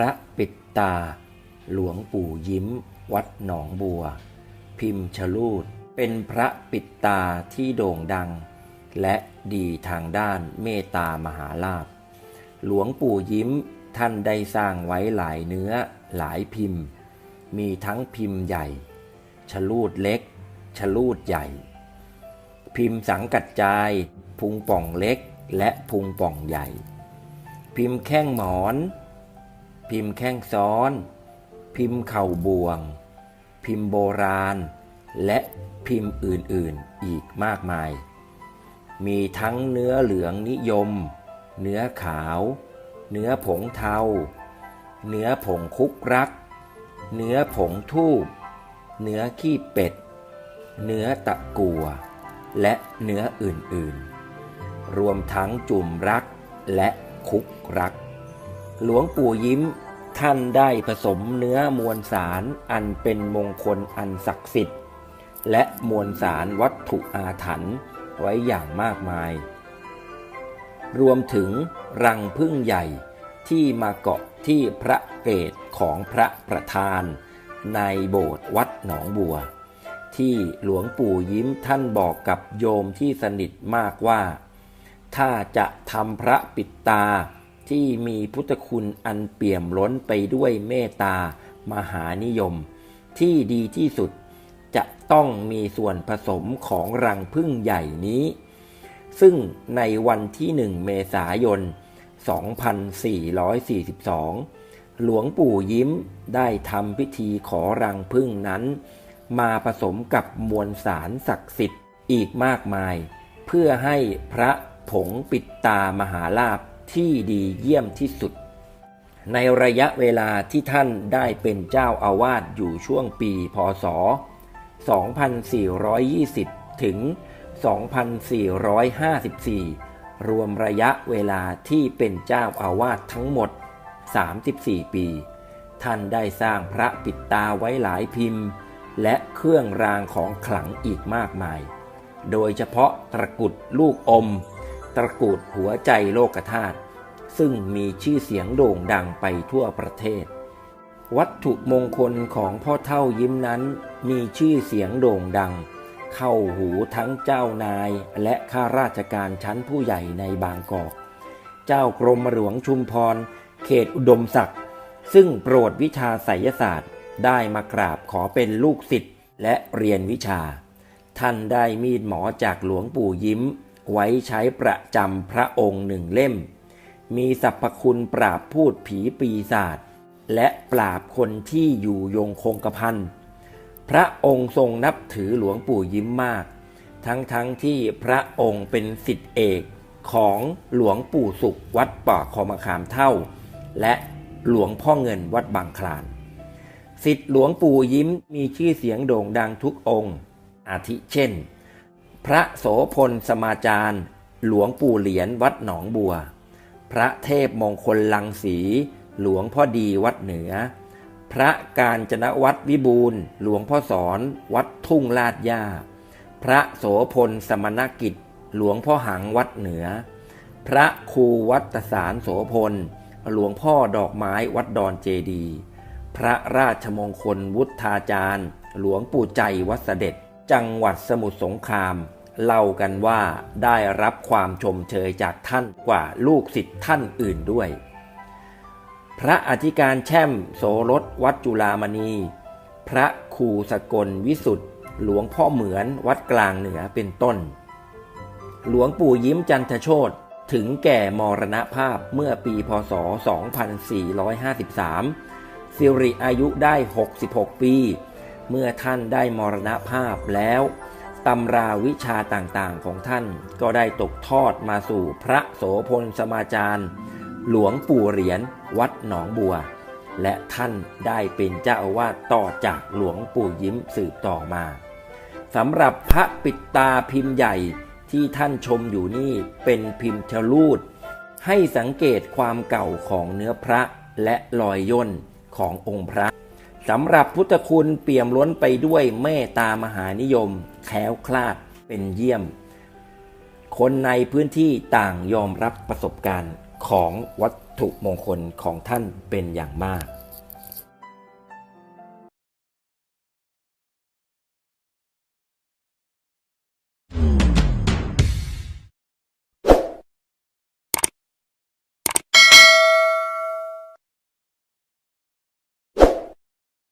ระปิดตา หลวงปู่ยิ้ม วัดหนองบัว พิมพ์ชลูด เป็นพระปิดตาที่โด่งดัง และดีทางด้านเมตตามหาลาภหลวงปู่ยิ้มท่านได้สร้างไว้หลายเนื้อหลายพิมพ์ มีทั้งพิมพ์ใหญ่ ชลูดเล็ก ชลูดใหญ่ พิมพ์สังกัดจาย พุงป่องเล็กและพุงป่องใหญ่ พิมพ์แข้งหมอน พิมพ์แข้งซ้อน พิมพ์เข่าบวง พิมพ์โบราณ และพิมพ์อื่นๆอีกมากมาย มีทั้งเนื้อเหลืองนิยม เนื้อขาว เนื้อผงเทา เนื้อผงคุกรัก เนื้อผงทูบ เนื้อขี้เป็ด เนื้อตะกัว และเนื้ออื่นๆ รวมทั้งจุ่มรักและคุกรัก หลวงปู่ยิ้มท่านได้ผสมเนื้อมวลสารอันเป็นมงคลอันศักดิ์สิทธิ์ และมวลสารวัตถุอาถรรพ์ไว้อย่างมากมาย รวมถึงรังพึ่งใหญ่ที่มาเกาะที่พระเกศของพระประธาน ในโบสถ์วัดหนองบัว ที่หลวงปู่ยิ้มท่านบอกกับโยมที่สนิทมากว่า ถ้าจะทำพระปิดตา ที่มีพุทธคุณอันเปี่ยมล้นไปด้วยเมตตามหานิยม ที่ดีที่สุดจะต้องมีส่วนผสมของรังพึ่งใหญ่นี้ ซึ่งในวันที่หนึ่งเมษายน 2442 หลวงปู่ยิ้มได้ทำพิธีขอรังพึ่งนั้น มาผสมกับมวลสารศักดิ์สิทธิ์อีกมากมาย เพื่อให้พระผงปิดตามหาลาภ ที่ดีเยี่ยมที่สุด ในระยะเวลาที่ท่านได้เป็นเจ้าอาวาสอยู่ช่วงปีพศ 2420 ถึง 2454 รวมระยะเวลาที่เป็นเจ้าอาวาสทั้งหมด 34 ปี ท่านได้สร้างพระปิดตาไว้หลายพิมพ์ และเครื่องรางของขลังอีกมากมาย โดยเฉพาะตะกุดลูกอม ตะกุดหัวใจโลกธาตุ ซึ่งมีชื่อเสียงโด่งดังไปทั่วประเทศ วัตถุมงคลของพ่อเท่ายิ้มนั้น มีชื่อเสียงโด่งดัง เข้าหูทั้งเจ้านายและข้าราชการชั้นผู้ใหญ่ในบางกอก เจ้ากรมหลวงชุมพร เขตอุดมศักดิ์ซึ่งโปรดวิชาไสยศาสตร์ได้มากราบขอเป็นลูกศิษย์และเรียนวิชา ท่านได้มีดหมอจากหลวงปู่ยิ้ม ไว้ใช้ประจำพระองค์หนึ่งเล่ม มีสรรพคุณปราบพูดผีปีศาจและปราบคนที่อยู่ยงคงกระพันพระองค์ทรงนับถือหลวงปู่ยิ้มมาก ทั้งๆทที่พระองค์เป็นสิทธิเอกของหลวงปู่สุขวัดป่าคอมคามเท่า และหลวงพ่อเงินวัดบางคลานสิทธิหลวงปู่ยิ้มมีชื่อเสียงโด่งดังทุกองค์ อาทิเช่น พระโสพลสมาจารย์ หลวงปู่เหรียญวัดหนองบัว พระเทพมงคลลังสีหลวงพ่อดีวัดเหนือ พระการจนวัดวิบูลหลวงพ่อสอนวัดทุ่งลาดย่า พระโสพลสมณกิจ หลวงพ่อหังวัดเหนือ พระครูวัดสารโสพล หลวงพ่อดอกไม้วัดดอนเจดี พระราชมงคลวุฒาจารย์ หลวงปู่ใจวัดเสด็จ จังหวัดสมุทรสงคราม เล่ากันว่าได้รับความชมเชยจากท่านกว่าลูกศิษย์ท่านอื่นด้วย พระอธิการแช่มโสรสวัดจุฬามณี พระครูสกลวิสุทธ์หลวงพ่อเหมือนวัดกลางเหนือเป็นต้น หลวงปู่ยิ้มจันทโชตถึงแก่มรณภาพเมื่อปีพศ 2453 สิริอายุได้ 66 ปี เมื่อท่านได้มรณภาพแล้ว ตำราวิชาต่างๆของท่านก็ได้ตกทอดมาสู่พระโสพลสมาจารย์ หลวงปู่เหรียญวัดหนองบัว และท่านได้เป็นเจ้าอาวาสต่อจากหลวงปู่ยิ้มสืบต่อมาสำหรับพระปิดตาพิมพ์ใหญ่ที่ท่านชมอยู่นี่เป็นพิมพ์ชลูด ให้สังเกตความเก่าของเนื้อพระและรอยย่นขององค์พระ สำหรับพุทธคุณเปี่ยมล้นไปด้วยเมตตามหานิยม แคล้วคลาดเป็นเยี่ยม คนในพื้นที่ต่างยอมรับประสบการณ์ของวัตถุมงคลของท่านเป็นอย่างมาก